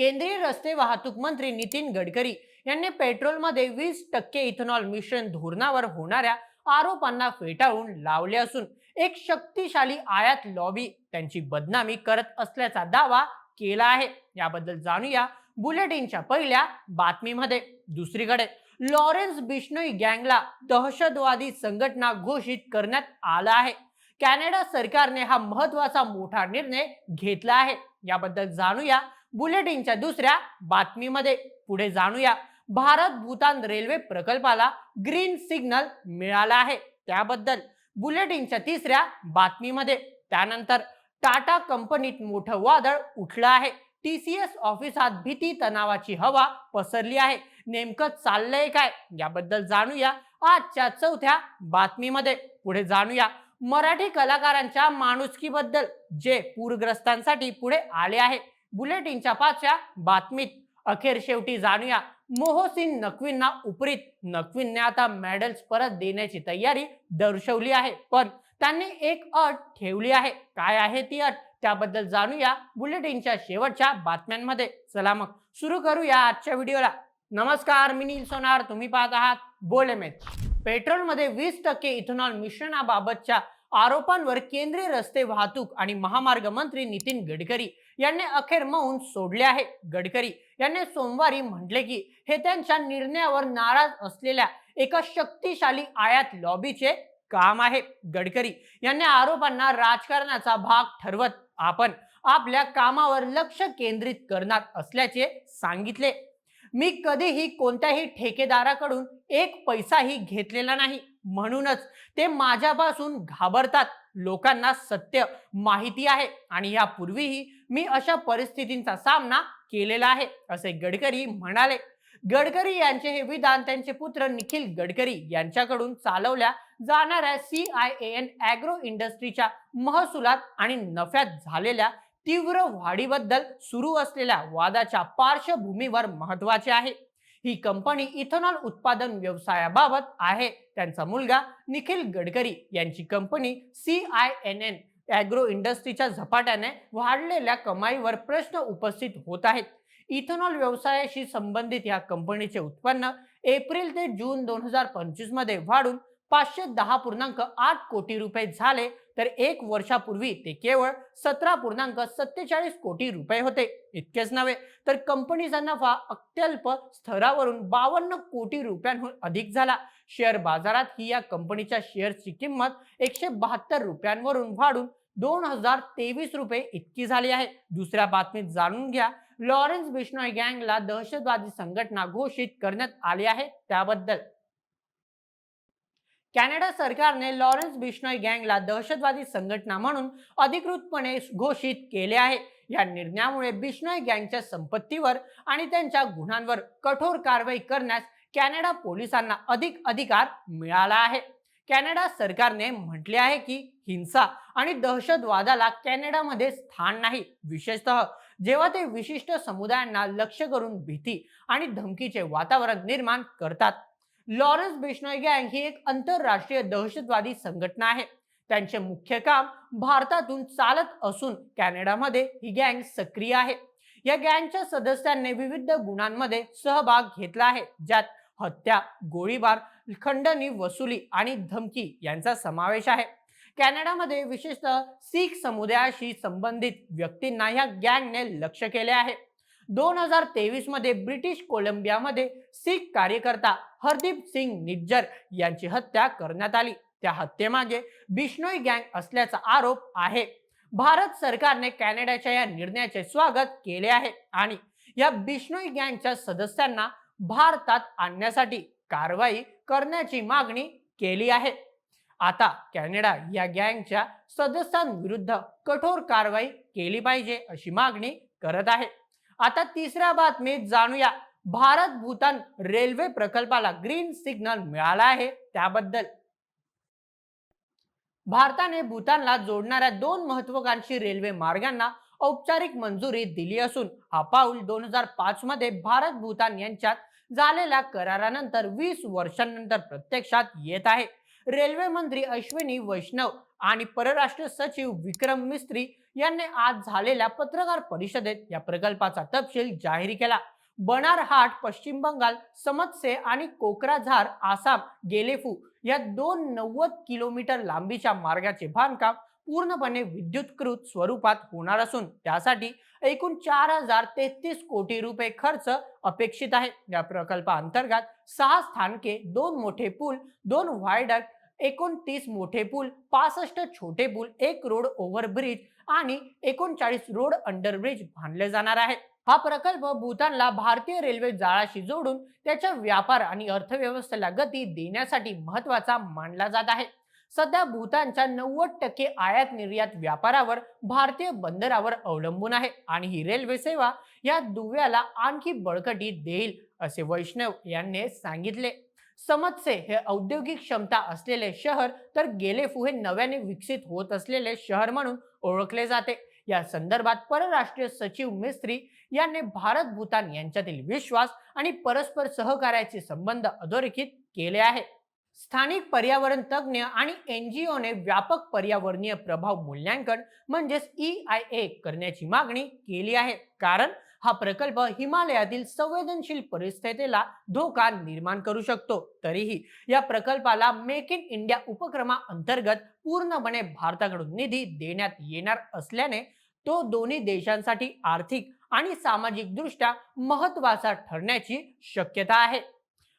केंद्रीय रस्ते वाहतूक मंत्री नितीन गडकरी यांनी पेट्रोलमध्ये वीस टक्के इथेनॉल मिश्रण धोरणावर होणाऱ्या आरोपांना फेटाळून लावले असून एक शक्तिशाली आयात लॉबी त्यांची बदनामी करत असल्याचा दावा केला आहे. याबद्दल जाणूया बुलेटिनच्या पहिल्या बातमीमध्ये. दुसरीकडे लॉरेन्स बिश्नोई गँगला दहशतवादी संघटना घोषित करण्यात आला आहे. कॅनडा सरकारने हा महत्त्वाचा मोठा निर्णय घेतला आहे. याबद्दल जाणूया बुलेटिनच्या दुसऱ्या बातमीमध्ये. पुढे जाणूया. भारत भूतान रेल्वे प्रकल्पाला ग्रीन सिग्नल मिळाला आहे. त्याबद्दल. बुलेटिनच्या तिसऱ्या बातमीमध्ये. त्यानंतर टाटा कंपनीत मोठं वादळ उठलं आहे. टी सी एस ऑफिसात भीती तणावाची हवा पसरली आहे. नेमकं चाललंय काय? याबद्दल जाणूया. आजच्या चौथ्या बातमीमध्ये. पुढे जाणूया. मराठी कलाकारांच्या माणुसकीबद्दल जे पूरग्रस्तांसाठी पुढे आले आहे. बुलेटिनच्या पाचव्या बातमीत. अखेर शेवटी जाणूया. मोहसिन नकवींना उपरीत. नकवींने आता मेडल्स परत देण्याची तयारी दर्शवली आहे. पण त्यांनी एक अट ठेवली आहे. काय आहे ती अट? त्याबद्दल जाणूया बुलेटिनच्या शेवटच्या बातम्यांमध्ये. चला मग सुरू करूया आजच्या व्हिडिओला. नमस्कार मी नील सोनार. तुम्ही पाहत आहात बोलेमेत पेट्रोलमध्ये वीस टक्के इथेनॉल मिश्रणाबाबतच्या आरोपांवर केंद्रीय रस्ते वाहतूक आणि महामार्ग मंत्री नितीन गडकरी यांनी अखेर मौन सोडले आहे. गडकरी यांनी सोमवारी म्हटले की हे त्यांच्या निर्णयावर नाराज असलेल्या एका शक्तिशाली आयात लॉबीचे काम आहे. गडकरी यांनी आरोपांना राजकारणाचा भाग ठरवत आपण आपल्या कामावर लक्ष केंद्रित करणार असल्याचे सांगितले. मी कधीही कोणत्याही ठेकेदाराकडून एक पैसाही घेतलेला नाही. म्हणूनच ते माझ्यापासून घाबरतात. लोकांना सत्य माहिती आहे आणि यापूर्वीही मी अशा परिस्थितींचा सामना केलेला आहे असे गडकरी म्हणाले. गडकरी यांचे हे विधान त्यांचे पुत्र निखिल गडकरी यांच्याकडून चालवल्या जाणाऱ्या सी आय एन अॅग्रो इंडस्ट्रीच्या महसुलात आणि नफ्यात झालेल्या तीव्र वाढीबद्दल सुरू असलेल्या वादाच्या पार्श्वभूमीवर महत्त्वाचे आहे. ही कंपनी इथेनॉल उत्पादन व्यवसायाबाबत आहे. त्यांचा मुलगा निखिल गडकरी यांची company C I N N agro इंडस्ट्रीच्या झपाट्याने वाढलेल्या कमाईवर प्रश्न उपस्थित होत आहेत. इथेनॉल व्यवसायाशी संबंधित या कंपनीचे उत्पन्न एप्रिल ते जून दोन हजार पंचवीसमध्ये वाढून पाचशे दहा पूर्णांक आठ कोटी रुपये झाले तर एक वर्षापूर्वी ते केवळ सतरा पूर्णांक सत्तेचाळीस कोटी रुपये होते. इतकेच नव्हे तर कंपनीचा नफा अत्यल्प स्तरावरून बावन्न कोटी रुपयांहून अधिक झाला. शेअर बाजारात ही या कंपनीच्या शेअरची किंमत एकशे बहात्तर रुपयांवरून वाढून दोन हजार तेवीस रुपये इतकी झाली आहे. दुसऱ्या बातमीत जाणून घ्या लॉरेन्स बिश्नॉय गँगला दहशतवादी संघटना घोषित करण्यात आली आहे त्याबद्दल. कॅनडा सरकारने लॉरेन्स बिश्नॉय गँगला दहशतवादी संघटना म्हणून अधिकृतपणे घोषित केले आहे. या निर्णयामुळे बिश्नॉय गँगच्या संपत्तीवर आणि त्यांच्या गुन्ह्यांवर कठोर कारवाई करण्यास कॅनडा पोलिसांना अधिक अधिकार मिळाला आहे. कॅनडा सरकारने म्हटले आहे की हिंसा आणि दहशतवादाला कॅनडामध्ये स्थान नाही. विशेषतः जेव्हा ते विशिष्ट समुदायांना लक्ष करून भीती आणि धमकीचे वातावरण निर्माण करतात लॉरेन्स बिश्नॉय गँग ही एक आंतरराष्ट्रीय दहशतवादी संघटना आहे. त्यांचे मुख्य काम भारतातून चालत असून कॅनडामध्ये ही गँग सक्रिय आहे. या गँगच्या सदस्यांनी विविध गुन्ह्यांमध्ये सहभाग घेतला आहे ज्यात हत्या गोळीबार खंडणी वसुली आणि धमकी यांचा समावेश आहे. कॅनडामध्ये विशेषतः सीख समुदायाशी संबंधित व्यक्तींना या गँगने लक्ष केले आहे. दोन हजार तेवीसमध्ये ब्रिटिश कोलंबियामध्ये सीख कार्यकर्ता हरदीप सिंग निज्जर यांची हत्या करण्यात आली. त्या हत्येमागे बिश्नोई गँग असल्याचा आरोप आहे. भारत सरकारने कॅनडाच्या या निर्णयाचे स्वागत केले आहे आणि या बिश्नोई गँगच्या सदस्यांना भारतात आणण्यासाठी कारवाई करण्याची मागणी केली आहे. आता कॅनडा या गँगच्या सदस्यांविरुद्ध कठोर कारवाई केली पाहिजे अशी मागणी करत आहे. आता तिसऱ्या बातमीत जाणूया. भारत भूतान रेल्वे प्रकल्पाला ग्रीन सिग्नल मिळाला आहे. त्याबद्दल. भारताने भूतानला जोडणाऱ्या दोन महत्वाकांक्षी रेल्वे मार्गांना औपचारिक मंजुरी दिली असून हा पाऊल दोन हजार पाच मध्ये भारत भूतान यांच्यात झालेल्या करारानंतर वीस वर्षांनंतर प्रत्यक्षात येत आहे. रेल्वे मंत्री अश्विनी वैष्णव आणि परराष्ट्र सचिव विक्रम मिस्त्री यांनी आज झालेल्या पत्रकार परिषदेत या प्रकल्पाचा तपशील जाहीर केला. बनारहाट पश्चिम बंगाल समत्से आणि कोकराझार आसाम गेलेफू या दोन नव्वद किलोमीटर लांबीच्या मार्गाचे बांधकाम पूर्णपणे विद्युतकृत स्वरूपात होणार असून त्यासाठी एकूण चार हजार तेहतीस कोटी रुपये खर्च अपेक्षित आहे. या प्रकल्पाअंतर्गत सहा स्थानके दोन मोठे पूल दोन व्हायडक्ट एकोणतीस मोठे पूल पासष्ट छोटे पूल एक रोड ओव्हरब्रिज आणि एकोणचाळीस रोड अंडरब्रिज बांधले जाणार आहेत. हा प्रकल्प भूतानला भारतीय रेल्वे जाळाशी जोडून त्याच्या व्यापार आणि अर्थव्यवस्थेला गती देण्यासाठी महत्त्वाचा मानला जात आहे. सध्या भूतानच्या नव्वद टक्के आयात निर्यात व्यापारावर भारतीय बंदरावर अवलंबून आहे आणि ही रेल्वे सेवा या दुव्याला आणखी बळकटी देईल असे वैष्णव यांनी सांगितले. समजसे हे औद्योगिक क्षमता असलेले शहर तर गेलेफू हे नव्याने विकसित होत असलेले शहर म्हणून ओळखले जाते. या संदर्भात परराष्ट्रीय सचिव मिस्त्री यांनी भारत भूतान यांच्यातील विश्वास आणि परस्पर सहकार्याचे संबंध अधोरेखित केले आहे. स्थानिक पर्यावरण तज्ज्ञ आणि एनजीओने व्यापक पर्यावरणीय प्रभाव मूल्यांकन म्हणजेच ई आय ए करण्याची मागणी केली आहे. कारण हा प्रकल्प हिमालयातील संवेदनशील परिस्थितीला धोका निर्माण करू शकतो. तरीही या प्रकल्पाला मेक इन इंडिया उपक्रमा अंतर्गत पूर्णपणे भारताकडून निधी देण्यात येणार असल्याने तो दोन्ही देशांसाठी आर्थिक आणि सामाजिक दृष्ट्या महत्त्वाचा ठरण्याची शक्यता आहे.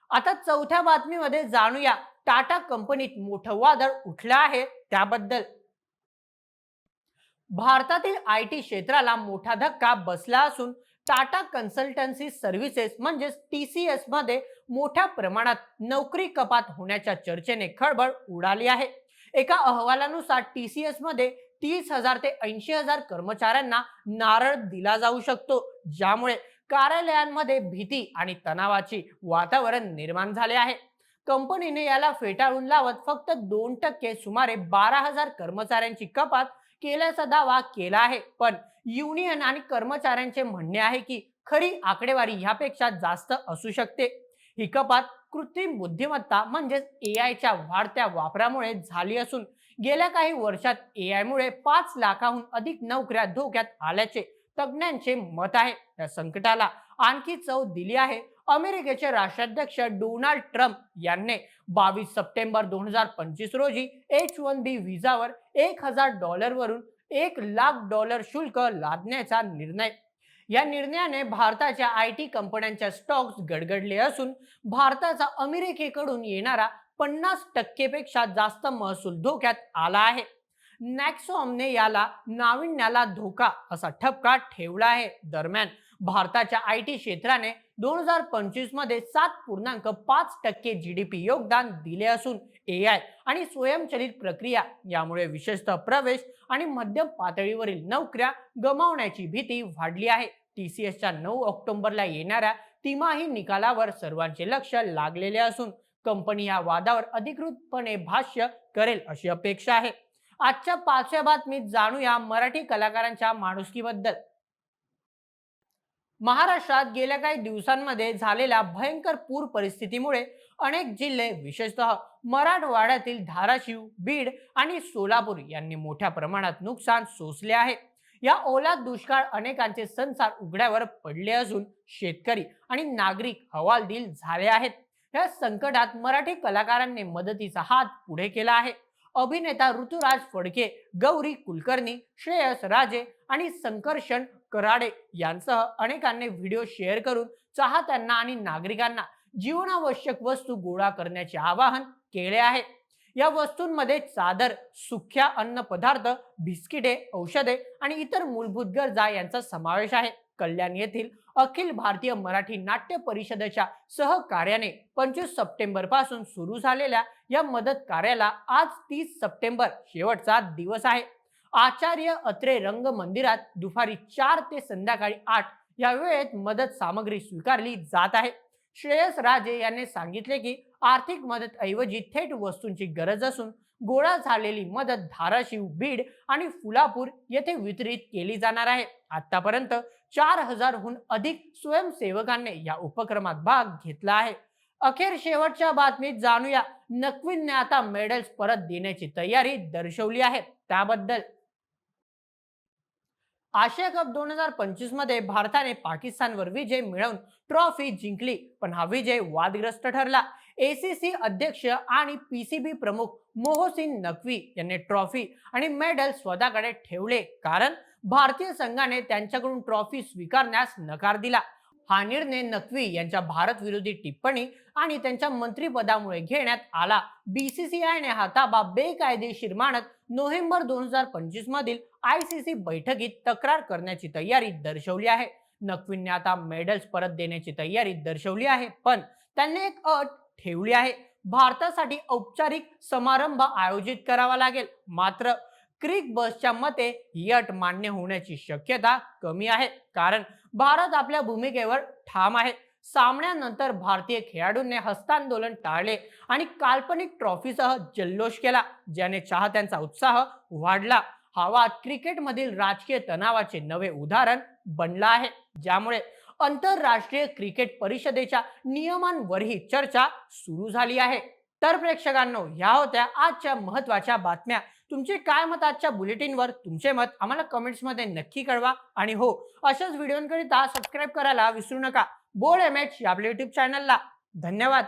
आता चौथ्या बातमीमध्ये जाणूया टाटा कंपनीत मोठं वादळ उठलं आहे त्याबद्दल. भारतातील आय टी क्षेत्राला मोठा धक्का बसला असून टाटा कन्सल्टन्सी सर्व्हिसेस म्हणजेच टी सी एसमध्ये मोठ्या प्रमाणात नोकरी कपात होण्याच्या चर्चेने खळबळ उडाली आहे. एका अहवालानुसार टी सी एसमध्ये तीस हजार ते ऐंशी हजार कर्मचाऱ्यांना नारळ दिला जाऊ शकतो ज्यामुळे कार्यालयांमध्ये भीती आणि तणावाची वातावरण निर्माण झाले आहे. कंपनीने याला फेटाळून लावत फक्त दोन टक्के सुमारे बारा हजार कर्मचाऱ्यांची कपात केल्याचा दावा केला आहे. पण युनियन आणि कर्मचाऱ्यांचे म्हणणे आहे की खरी आकडेवारी ह्यापेक्षा जास्त असू शकते. ही कपात कृत्रिम बुद्धिमत्ता म्हणजेच ए आयच्या वाढत्या वापरामुळे झाली असून गेल्या काही वर्षात ए आयमुळे पाच लाखाहून अधिक नोकऱ्या धोक्यात आल्याचे तज्ज्ञांचे मत आहे. या संकटाला आणखी चव दिली आहे. अमेरिकेचे राष्ट्राध्यक्ष डोनाल्ड ट्रम्प यांनी बावीस सप्टेंबर दोन हजार पंचवीस रोजी एच वन बी व्हिसावर एक हजार डॉलरवरून एक लाख डॉलर शुल्क लादण्याचा निर्णय. या निर्णयाने भारताच्या आय टी कंपन्यांच्या स्टॉक्स गडगडले असून भारताचा अमेरिकेकडून येणारा पन्नास टक्केपेक्षा जास्त महसूल धोक्यात आला आहे. नॅक्सॉमने याला नाविन्याला धोका असा ठपका ठेवला आहे. दरम्यान भारताच्या आय टी क्षेत्राने दोन हजार पंचवीसमध्ये सात पूर्णांक पाच टक्के जी डी पी योगदान दिले असून ए आय आणि स्वयंचलित प्रक्रिया यामुळे विशेषतः प्रवेश आणि मध्यम पातळीवरील नोकऱ्या गमावण्याची भीती वाढली आहे. टी सी एसच्या नऊ ऑक्टोबरला येणाऱ्या तिमाही निकालावर सर्वांचे लक्ष लागलेले असून कंपनी या वादावर अधिकृतपणे भाष्य करेल अशी अपेक्षा आहे. आजच्या पाचव्या बातमीत जाणूया मराठी कलाकारांच्या माणुसकीबद्दल. महाराष्ट्रात गेल्या काही दिवसांमध्ये झालेल्या भयंकर पूर परिस्थितीमुळे अनेक जिल्हे विशेषतः मराठवाड्यातील धाराशिव बीड आणि सोलापूर यांनी मोठ्या प्रमाणात नुकसान सोसले आहे. या ओला दुष्काळ अनेकांचे संसार उघड्यावर पडले असून शेतकरी आणि नागरिक हवालदिल झाले आहेत. या संकटात मराठी कलाकारांनी मदतीचा हात पुढे केला आहे. अभिनेता ऋतुराज फडके गौरी कुलकर्णी श्रेयस राजे आणि संकर्षण कराडे यांसह अनेकांनी व्हिडिओ शेअर करून चाहत्यांना आणि नागरिकांना जीवनावश्यक वस्तू गोळा करण्याचे आवाहन केले आहे. या वस्तूंमध्ये चादर सुख्या अन्न पदार्थ बिस्किटे औषधे आणि इतर मूलभूत गरजा यांचा समावेश आहे. कल्याण येथील अखिल भारतीय मराठी नाट्य परिषदेच्या सहकार्याने पंचवीस सप्टेंबरपासून सुरू झालेल्या या मदत कार्याला आज तीस सप्टेंबर शेवटचा दिवस आहे. आचार्य अत्रे रंग मंदिरात दुपारी चार ते संध्याकाळी आठ या वेळेत मदत सामग्री स्वीकारली जात आहे. श्रेयस राजे यांनी सांगितले की आर्थिक मदत ऐवजी थेट वस्तूंची गरज असून गोळा झालेली मदत धाराशिव बीड आणि फुलापूर येथे वितरित केली जाणार आहे. आतापर्यंत चार हजारहून अधिक स्वयंसेवकांनी या उपक्रमात भाग घेतला आहे. अखेर शेवटच्या बातमीत जाणूया नक्वीनने आता मेडल्स परत देण्याची तयारी दर्शवली आहे. त्याबद्दल आशिया कप दोन हजार पंचवीसमध्ये भारताने पाकिस्तानवर विजय मिळवून ट्रॉफी जिंकली पण हा विजय वादग्रस्त ठरला. एसीसी अध्यक्ष आणि पीसीबी प्रमुख मोहसिन नकवी यांनी ट्रॉफी आणि मेडल स्वतःकडे ठेवले कारण भारतीय संघाने त्यांच्याकडून ट्रॉफी स्वीकारण्यास नकार दिला. हा निर्णय नकवी यांच्या भारत विरोधी टिप्पणी आणि त्यांच्या मंत्रिपदामुळे घेण्यात आला. बीसीसीआयने हा ताबा बेकायदेशीर मानत नोव्हेंबर दोन हजार पंचवीस मधील आय सी सी बैठकीत तक्रार करण्याची तयारी दर्शवली आहे. नक्वींनी आता मेडल्स परत देण्याची तयारी दर्शवली आहे. पण त्यांनी एक अट ठेवली आहे. भारतासाठी औपचारिक समारंभ आयोजित करावा लागेल. मात्र क्रिक बसच्या मते ही अट मान्य होण्याची शक्यता कमी आहे. कारण भारत आपल्या भूमिकेवर ठाम आहे. सामन्यानंतर भारतीय खेळाडूंनी हस्तांदोलन टाळले आणि काल्पनिक ट्रॉफीसह जल्लोष केला ज्याने चाहत्यांचा उत्साह वाढला. हवा क्रिकेटमधील राजकीय तणावाचे नवे उदाहरण बनला आहे. ज्यामुळे आंतरराष्ट्रीय क्रिकेट परिषदेच्या नियमांवरही चर्चा सुरू झाली आहे. तर प्रेक्षकांनो ह्या होत्या आजच्या महत्त्वाच्या बातम्या. तुमचे काय मत आजच्या बुलेटिनवर? तुमचे मत आम्हाला कमेंट्समध्ये नक्की कळवा. आणि हो अशाच व्हिडिओंकरिता सबस्क्राईब करायला विसरू नका. बोल एम एच या आपल्या युट्यूब चॅनलला धन्यवाद.